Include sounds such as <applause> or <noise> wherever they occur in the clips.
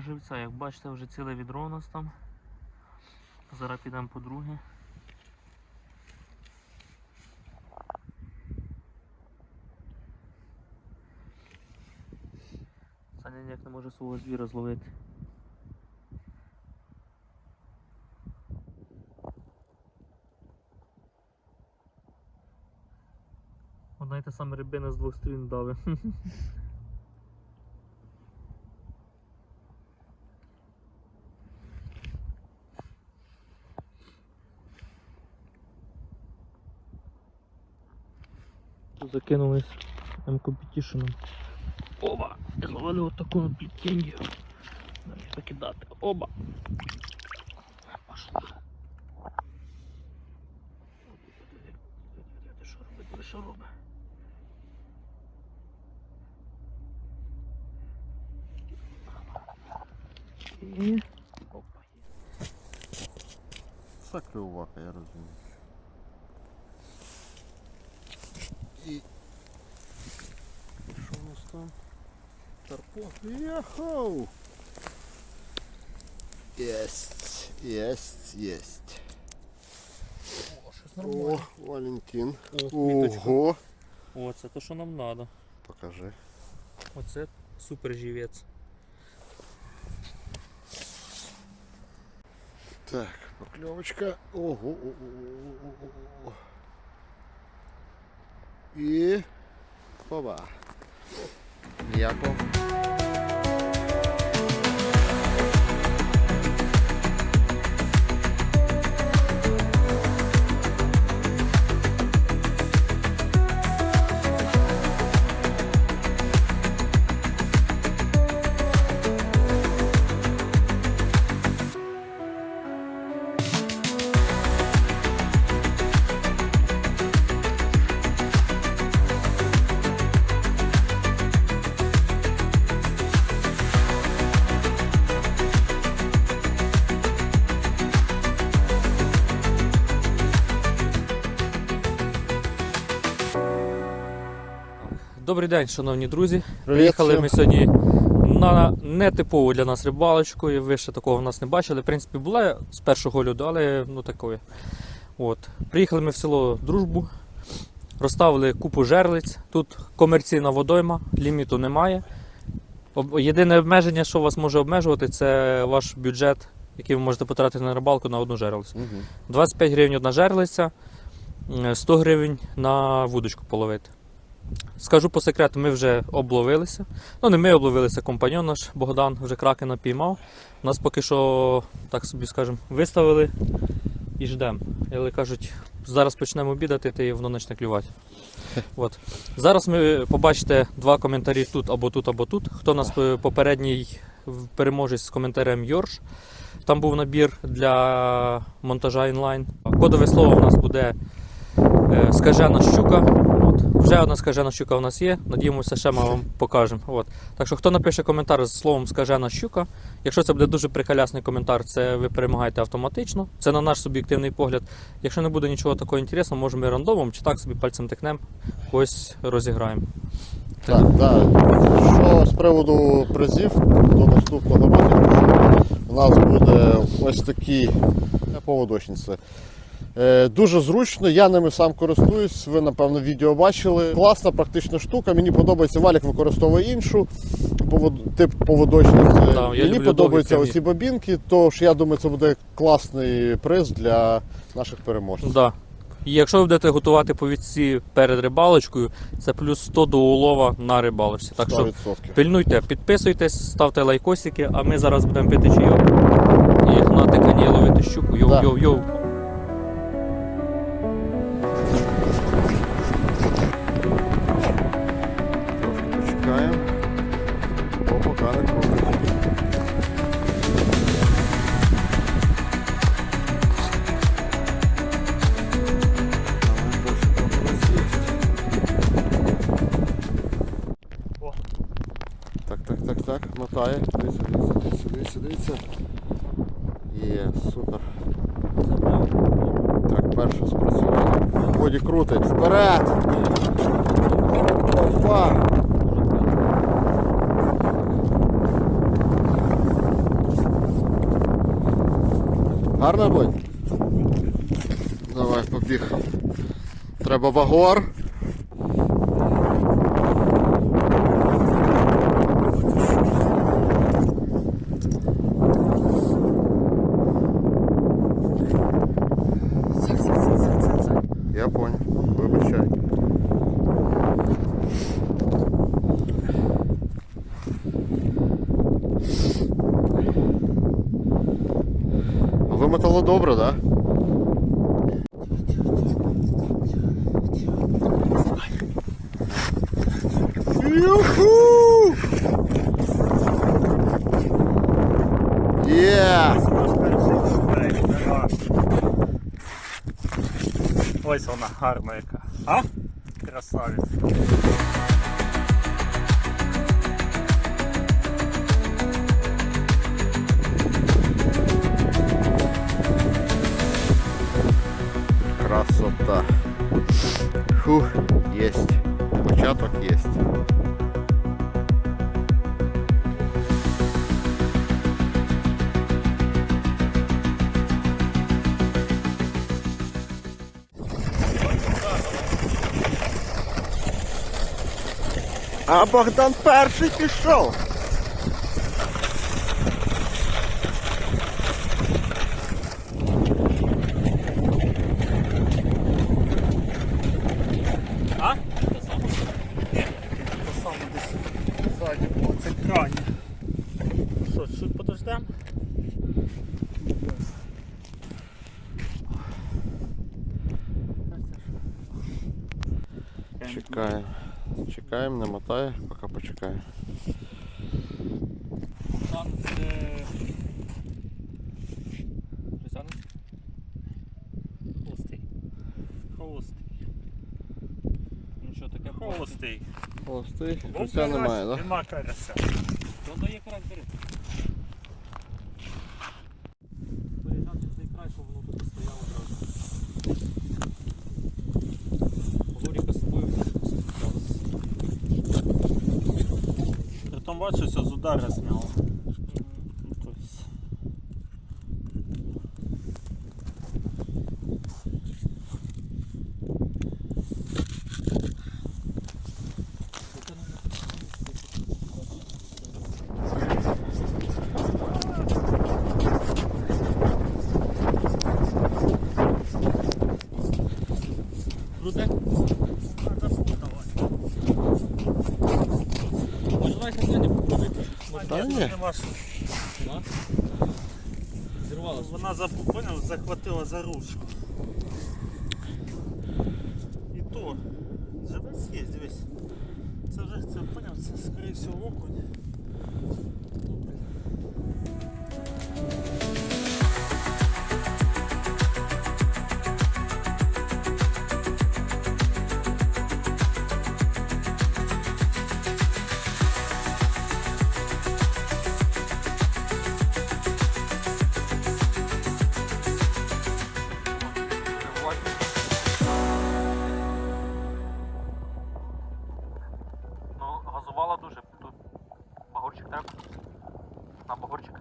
живця, як бачите, вже ціле відро у нас там. Зараз підемо по друге. Саня ніяк не може свого звіра зловити. Одна й та сама рибина з двох сторін дави. <laughs> Закинулись М-компетішеном. Оба! Зловили от таку плітінню. Треба закидати. Оба! Пошла. Ти що робить? Ви що робить? І... Опа. Це клювака, я розумію. І... Що у нас там? Тарпо. Яхоу! Єсть, єсть, єсть. О, щось О, Валентин. О, квіточка. Ого! О, це то, що нам треба. Покажи. Оце супер живець. Так, покльовочка. Ого. о, о, Ніякого. Добрий день, шановні друзі. Приїхали ми сьогодні на нетипову для нас рибалочку. і Ви ще такого в нас не бачили. В принципі, була з першого льоду, але ну такої. От. Приїхали ми в село Дружбу, розставили купу жерлиць. Тут комерційна водойма, ліміту немає. Єдине обмеження, що вас може обмежувати, це ваш бюджет, який ви можете потратити на рибалку на одну жерлицю. Угу. 25 гривень одна жерлиця, е, 100 гривень на вудочку половити. Скажу по секрету, ми вже обловилися. Ну, не ми обловилися, компаньон наш Богдан вже кракена піймав. Нас поки що, так собі скажемо, виставили і ждемо. Але кажуть, зараз почнемо обідати, й воно почне клювати. <laughs> От. Зараз ми побачите два коментарі тут або тут, або тут. Хто нас попередній переможець з коментарем Йорш. Там був набір для монтажа інлайн. Кодове слово у нас буде скажена щука. От. Вже одна скажена щука у нас є. Надіємося, ще ми вам покажемо. От. Так що, хто напише коментар з словом скажена щука, якщо це буде дуже приколясний коментар, це ви перемагаєте автоматично. Це на наш суб'єктивний погляд. Якщо не буде нічого такого інтересного, може ми рандомом чи так собі пальцем тикнемо, когось розіграємо. Так, так. Що з приводу призів до наступного року, у нас буде ось такі поводочниці. Е, Дуже зручно, я ними сам користуюсь, ви напевно відео бачили. Класна, практична штука. Мені подобається валік використовує іншу тип поводочниці. Да, Мені подобаються оці бобінки, тож я думаю, це буде класний приз для наших переможців. Да. І якщо ви будете готувати повідці перед рибалочкою, це плюс 100 до улова на рибалочці. Так що 100%. пильнуйте, підписуйтесь, ставте лайкосики, а ми зараз будемо пити чайок і гнати кані ловити щуку. Да. Йоу-йоу-йоу. Так, так, так, так, мотає. Дивіться, дивіться, дивіться, дивіться. Є, супер. Так, перше спрацювало. Воді крутить. Вперед! Опа! Гарна бой? Давай, побіг. Треба вагор. Добре, так? Да? Юху! Є! Ось вона гарна яка. А? Красавець. Красота. Фух, есть. Початок есть. А Богдан перший пішов. Ззаді було. Це крайні. Що, чуть подождемо? Чекаємо. Чекаємо, не мотає, поки почекаємо. Там це. Холостий. Ну що таке? Холостий. Холостий, Був життя немає, карась, так? Нема карася. То дає характери. Порівняти цей край, щоб воно тут стояло одразу. Горіка з собою вже тут. Притом бачиш, все з удара зняло. Ну, то есть. Круте? Надо давай. Може, давай сьогодні попробуйте. Що. Вона заб- поняв, захватила за ручку. І то, живець є, дивись. Це вже, це, поняв, це скоріше окунь. Треба. На багорчик.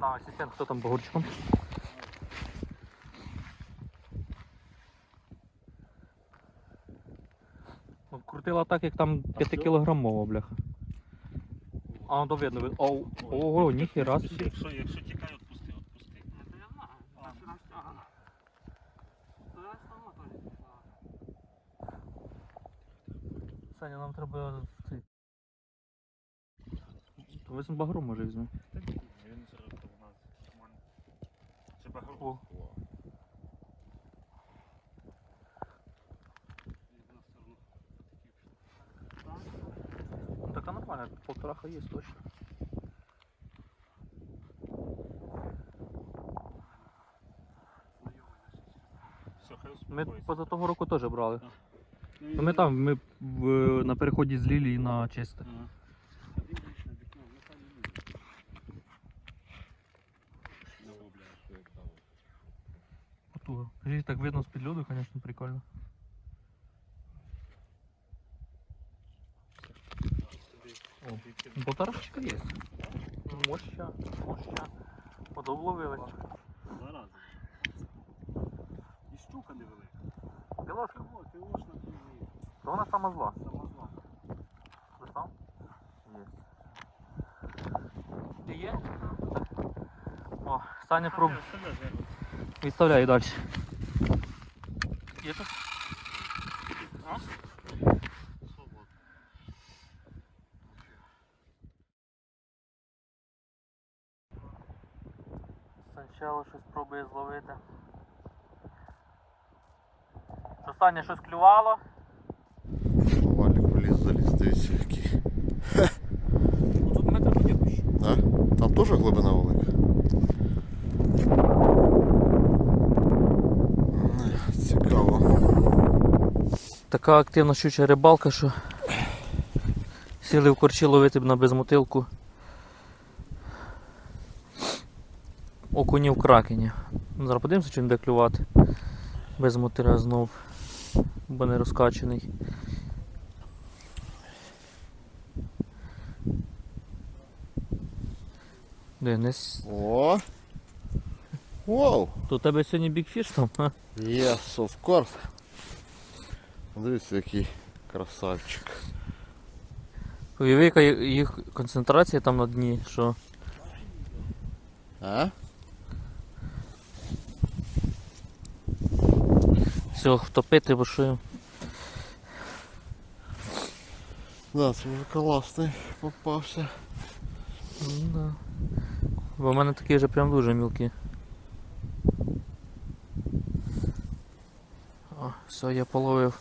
На асистент, хто там багорчиком? Ну, крутила так, як там 5-кілограмова, бляха. А, ну, то видно, видно. Оу, ого, ніхіра собі. Якщо, якщо тікає, відпусти, відпусти. Саня, нам треба в цей. То візьм багру може візьми. Та ні, він зробив у нас нормально. Чи багато? Ну така нормальна, полтораха є точно. Ми поза того року теж брали. Ну ми там, ми в, на переході з Лілії на чисте. Ага. туго. Здесь так видно з-під конечно, прикольно. О, ну, полторашечка є. Моща, моща. Подобловилась. Зараза. І щука невелика. Кілошка. Кілошна півні. То вона сама зла. Сама зла. Ти сам? Є. Ти є? О, Саня проб... Саня, Саня, Відставляй далі. Є тут? А? Спочатку щось пробує зловити. Що, Саня, щось клювало? Валік вліз заліз, дивіться який. Ну, Тут метр є кущі. Да? Там теж глибина велика. Така активна щуча рибалка, що сіли в корчі ловити б на безмотилку. Окунів кракені. Ну, Зараз подивимося, чи він буде клювати. Без мотиля знов, бо не розкачений. Денис, О! Вау! то у тебе сьогодні бікфіш там? А? Yes, of course. Дивіться, який красавчик. Уяви, яка їх концентрація там на дні, що А? все втопити, бо що їм. Да, це вже класний попався. Ну, да. Бо в мене такі вже прям дуже мілкі. О, все, я половив.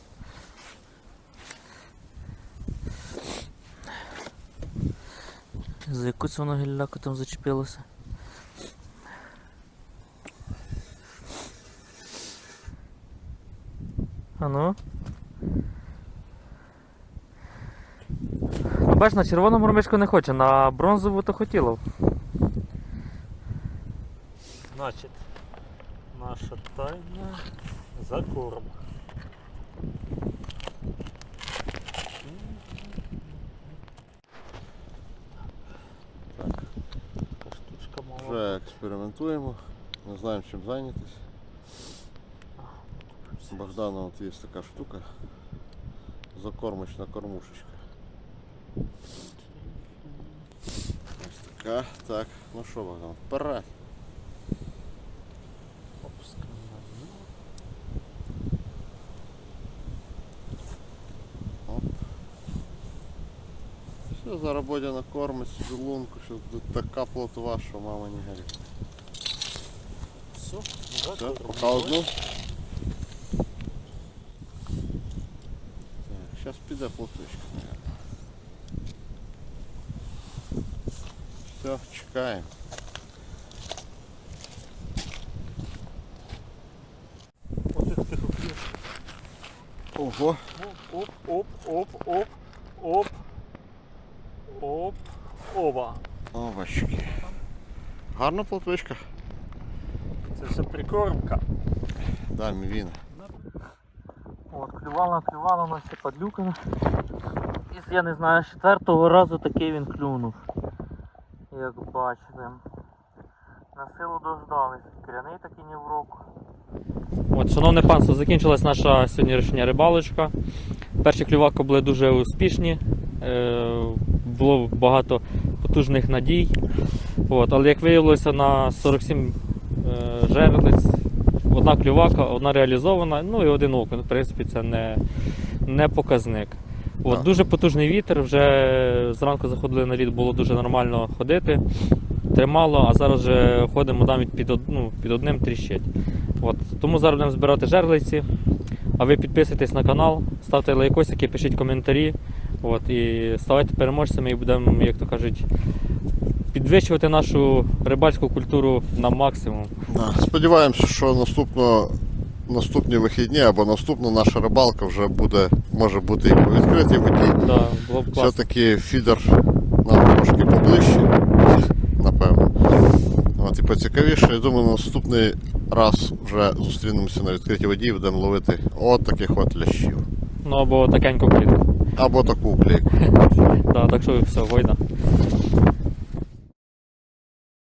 За якусь воно гілляку там зачепилося. А ну. Бач, на червону мормишку не хоче, на бронзову то хотіло. Значить, наша тайна за корм. Вже експериментуємо, не знаємо чим зайнятися. У Богдана от є така штука. Закормочна кормушечка. Ось така. Так, ну що, Богдан, вперед. Все, зараз Бодя накормить собі лунку, що тут така плотва, що мама не горить. Все, за Все, корм. пока одну. Так, зараз піде плоточка, мабуть. Все, чекаємо. От тихо, тихо, тихо. Ого, Оп, оп, оп, оп, оп, оп, Оба. овочки. Гарна плотвичка. Це все прикормка. Да, мівіна. От, клювала, клювала на все падлюка. І я не знаю, з четвертого разу такий він клюнув. Як бачите. На силу дождались. Кряний такий ні в року. От, шановне панство, закінчилась наша сьогоднішня рибалочка. Перші клюваки були дуже успішні. Е, було багато потужних надій. От, але як виявилося, на 47 е, жерлиць одна клювака, одна реалізована, ну і один окунь. В принципі, це не, не показник. От, Дуже потужний вітер, вже зранку заходили на лід, було дуже нормально ходити. Тримало, а зараз вже ходимо навіть під, од- ну, під одним тріщить. От. Тому зараз будемо збирати жерлиці. А ви підписуйтесь на канал, ставте лайкосики, пишіть коментарі. От, і ставайте переможцями і будемо, як то кажуть, підвищувати нашу рибальську культуру на максимум. Сподіваємося, що наступно, наступні вихідні або наступна наша рибалка вже буде, може бути і по відкритій воді. Да. Все-таки фідер нам трошки поближче, напевно. От, і поцікавіше, я думаю, наступний раз вже зустрінемося на відкритій воді і будемо ловити от таких от лящів. Ну або такенько плітку. Або таку плейку. <laughs> Так, так що все, война.